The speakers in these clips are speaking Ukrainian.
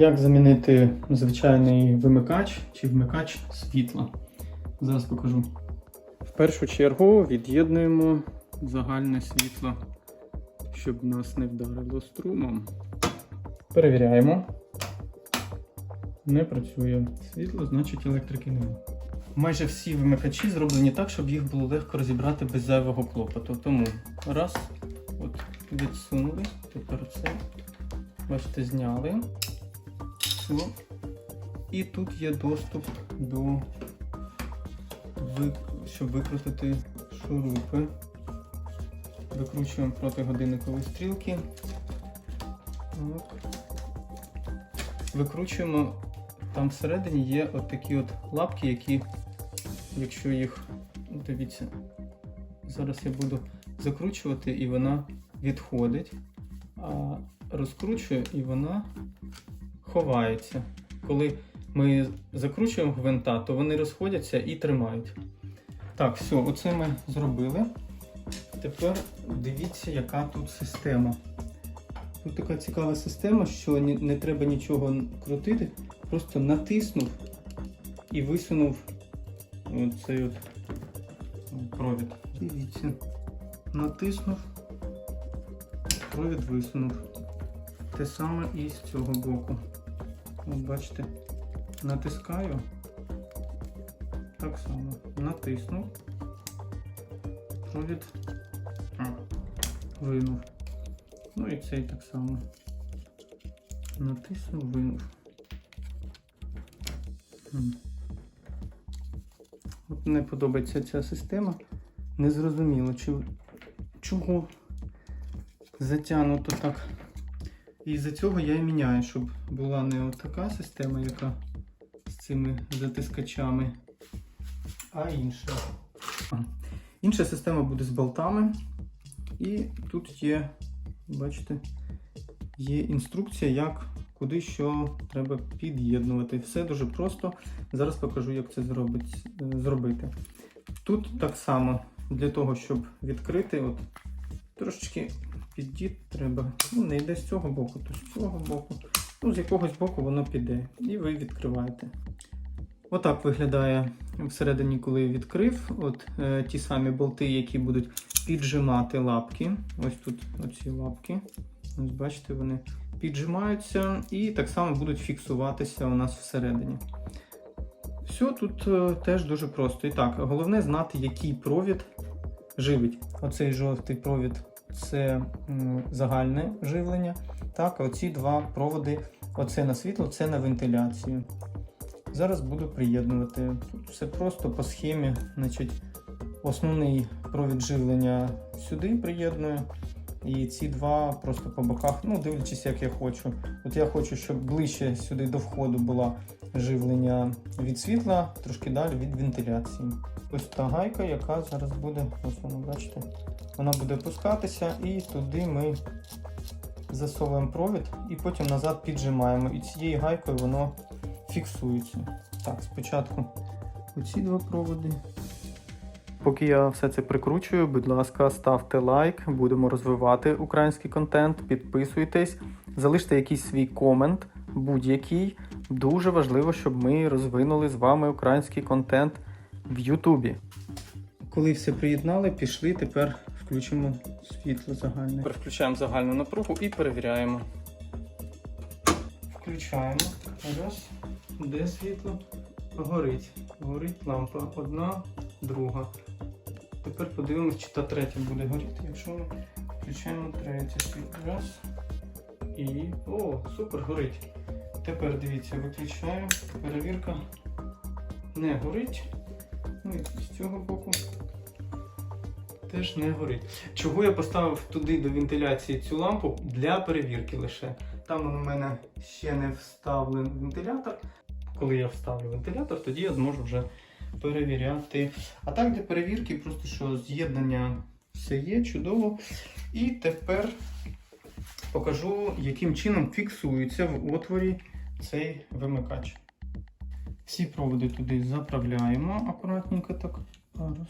Як замінити звичайний вимикач чи вмикач світла? Зараз покажу. В першу чергу від'єднуємо загальне світло, щоб нас не вдарило струмом. Перевіряємо. Не працює. Світло, значить електрики немає. Майже всі вимикачі зроблені так, щоб їх було легко розібрати без зайвого клопоту. Тому раз, от відсунули, тепер це. Бачите, зняли. Все. І тут є доступ до щоб викрутити шурупи. Викручуємо проти годинникової стрілки. Так. Викручуємо. Там всередині є от такі от лапки, які, якщо їх, дивіться, зараз я буду закручувати і вона відходить, а розкручую і вона ховається. Коли ми закручуємо гвинта, то вони розходяться і тримають. Так, все, оце ми зробили. Тепер дивіться, яка тут система. Тут така цікава система, що не треба нічого крутити, просто натиснув і висунув цей от провід. Дивіться. Натиснув, провід висунув. Те саме і з цього боку. От бачите, натискаю. Так само. Натиснув. Провід винув. Ну і цей так само. Натиснув, винув. От не подобається ця система. Незрозуміло, чого затягнуто так. І з-за цього я і міняю, щоб була не така система, яка з цими затискачами, а інша. Інша система буде з болтами. І тут є, бачите, є інструкція, як куди що треба під'єднувати. Все дуже просто. Зараз покажу, як це зробить, зробити. Тут так само для того, щоб відкрити, от трошечки піддіти треба. Ну, не йде з цього боку, то з цього боку. Ну, з якогось боку воно піде. І ви відкриваєте. Отак виглядає всередині, коли відкрив. От е, ті самі болти, які будуть піджимати лапки. Ось тут оці лапки. Ось бачите, вони піджимаються і так само будуть фіксуватися у нас всередині. Все тут е, теж дуже просто. І так, головне знати, який провід живить. Оцей жовтий провід це загальне живлення. Так, оці два проводи, оце на світло, це на вентиляцію. Зараз буду приєднувати. Тут все просто по схемі. Значить, основний провід живлення сюди приєдную. І ці два просто по боках, ну, дивлячись, як я хочу. От я хочу, щоб ближче сюди до входу було живлення від світла, трошки далі від вентиляції. Ось та гайка, яка зараз буде, ось вона, бачите, вона буде опускатися і туди ми засовуємо провід і потім назад піджимаємо. І цією гайкою воно фіксується. Так, спочатку оці два проводи. Поки я все це прикручую, будь ласка, ставте лайк, будемо розвивати український контент, підписуйтесь, залиште якийсь свій комент, будь-який. Дуже важливо, щоб ми розвинули з вами український контент в Ютубі. Коли все приєднали, пішли, тепер включимо світло загальне. Тепер включаємо загальну напругу і перевіряємо. Включаємо. Раз. Де світло? Горить. Горить лампа. Одна, друга. Тепер подивимось, чи та третя буде горіти. Якщо ми включаємо третє світло. Раз. І. О, супер, горить. Тепер дивіться, виключаємо. Перевірка не горить. Ну і з цього боку теж не горить. Чого я поставив туди до вентиляції цю лампу для перевірки лише. Там у мене ще не вставлений вентилятор. Коли я вставлю вентилятор, тоді я зможу вже перевіряти. А так для перевірки, просто що з'єднання все є, чудово. І тепер покажу, яким чином фіксується в отворі цей вимикач. Всі проводи туди заправляємо акуратненько так. Раз.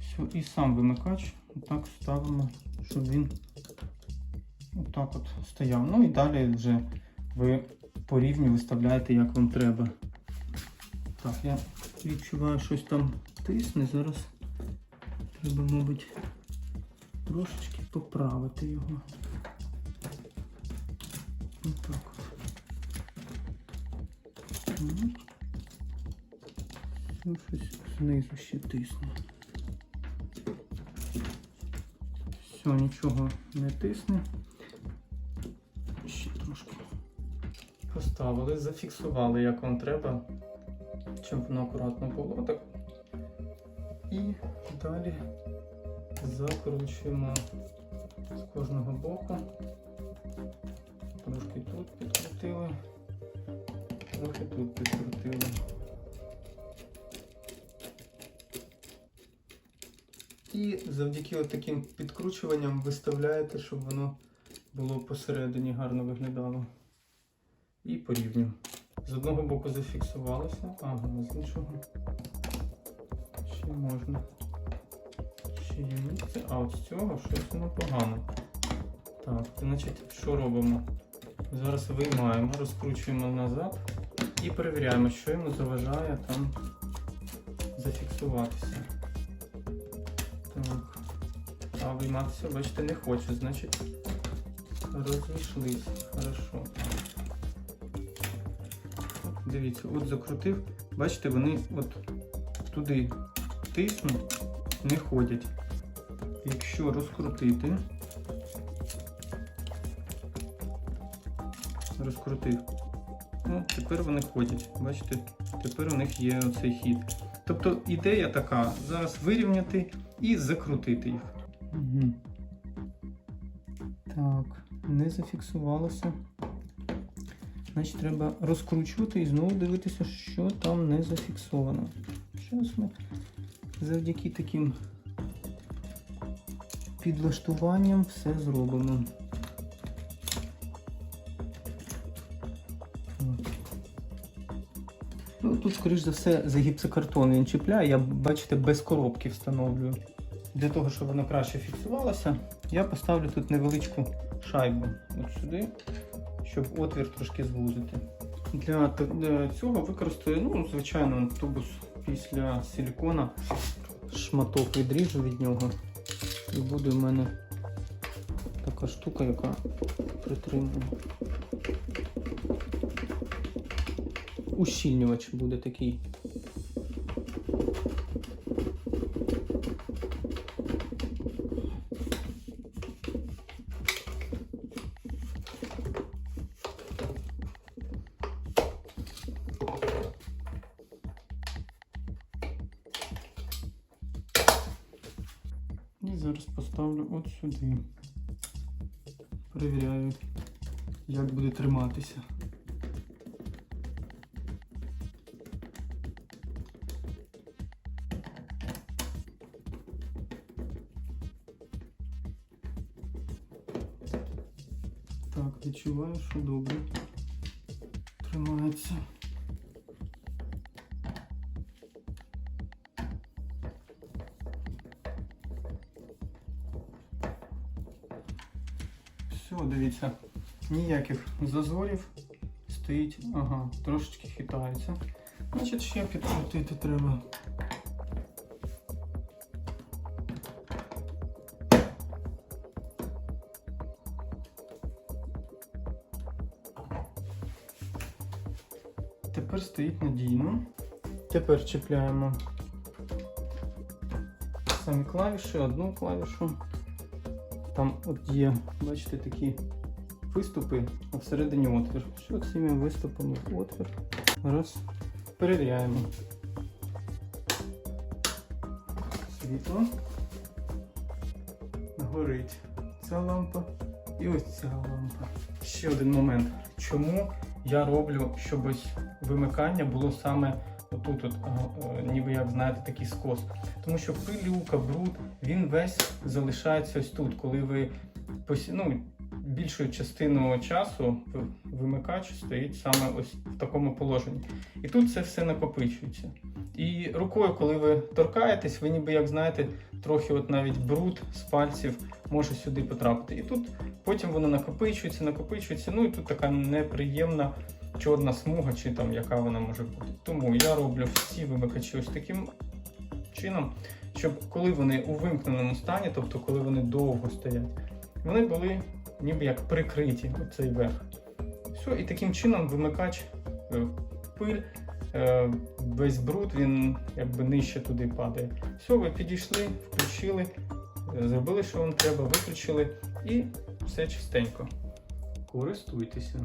Все, і сам вимикач отак ставимо, щоб він отак от стояв. Ну і далі вже ви по рівню виставляєте, як вам треба. Так, я відчуваю, щось там тисне. Зараз треба, мабуть, трошечки поправити його. Отак от. Ну, щось знизу ще тисне. Все, нічого не тисне. Ще трошки. Поставили, зафіксували, як вам треба, воно акуратно було так. І далі закручуємо з кожного боку. Трошки тут підкрутили, трохи тут підкрутили. І завдяки от таким підкручуванням виставляєте, щоб воно було посередині гарно виглядало. І по рівню. З одного боку зафіксувалося, ага, з іншого ще можна. Ще є місце, а от з цього щось воно погано. Так, значить, що робимо? Зараз виймаємо, розкручуємо назад і перевіряємо, що йому заважає там зафіксуватися. Так. А вийматися, бачите, не хоче, значить розійшлись. Хорошо. Дивіться, от закрутив. Бачите, вони от туди тиснуть, не ходять. Якщо розкрутити, розкрутив. Ну, тепер вони ходять. Бачите, тепер у них є оцей хід. Тобто ідея така, зараз вирівняти і закрутити їх. Угу. Так, не зафіксувалося. Значить, треба розкручувати і знову дивитися, що там не зафіксовано. Зараз ми завдяки таким підлаштуванням все зробимо. Ну, тут, скоріш за все, за гіпсокартон він чіпляє. Я, бачите, без коробки встановлюю. Для того, щоб воно краще фіксувалося, я поставлю тут невеличку шайбу от сюди, щоб отвір трошки звузити. Для цього використаю, ну, звичайно, тубус після силікона. Шматок відріжу від нього. І буде в мене така штука, яка притримує. Ущільнювач буде такий. Сюди. Перевіряю, як буде триматися. Так, відчуваю, що добре тримається. Все, дивіться, ніяких зазорів. Стоїть, ага, трошечки хитається. Значить, ще підкрутити треба. Тепер стоїть надійно. Тепер чіпляємо самі клавіші, одну клавішу. Там от є, бачите, такі виступи, а всередині отвір. Що цими виступами отвір? Раз. Перевіряємо. Світло. Горить ця лампа і ось ця лампа. Ще один момент. Чому я роблю, щоб ось вимикання було саме отут, от, е, ніби як знаєте, такий скос. Тому що пилюка, бруд, він весь залишається ось тут, коли ви ну, більшу частину часу вимикач стоїть саме ось в такому положенні. І тут це все накопичується. І рукою, коли ви торкаєтесь, ви ніби як знаєте, трохи от навіть бруд з пальців може сюди потрапити. І тут потім воно накопичується, накопичується. Ну і тут така неприємна чорна смуга, чи там яка вона може бути. Тому я роблю всі вимикачі ось таким чином, щоб коли вони у вимкненому стані, тобто коли вони довго стоять, вони були ніби як прикриті оцей верх. Все, і таким чином вимикач е, пиль, е, весь бруд, він якби нижче туди падає. Все, ви підійшли, включили, е, зробили, що вам треба, виключили і все чистенько. Користуйтеся.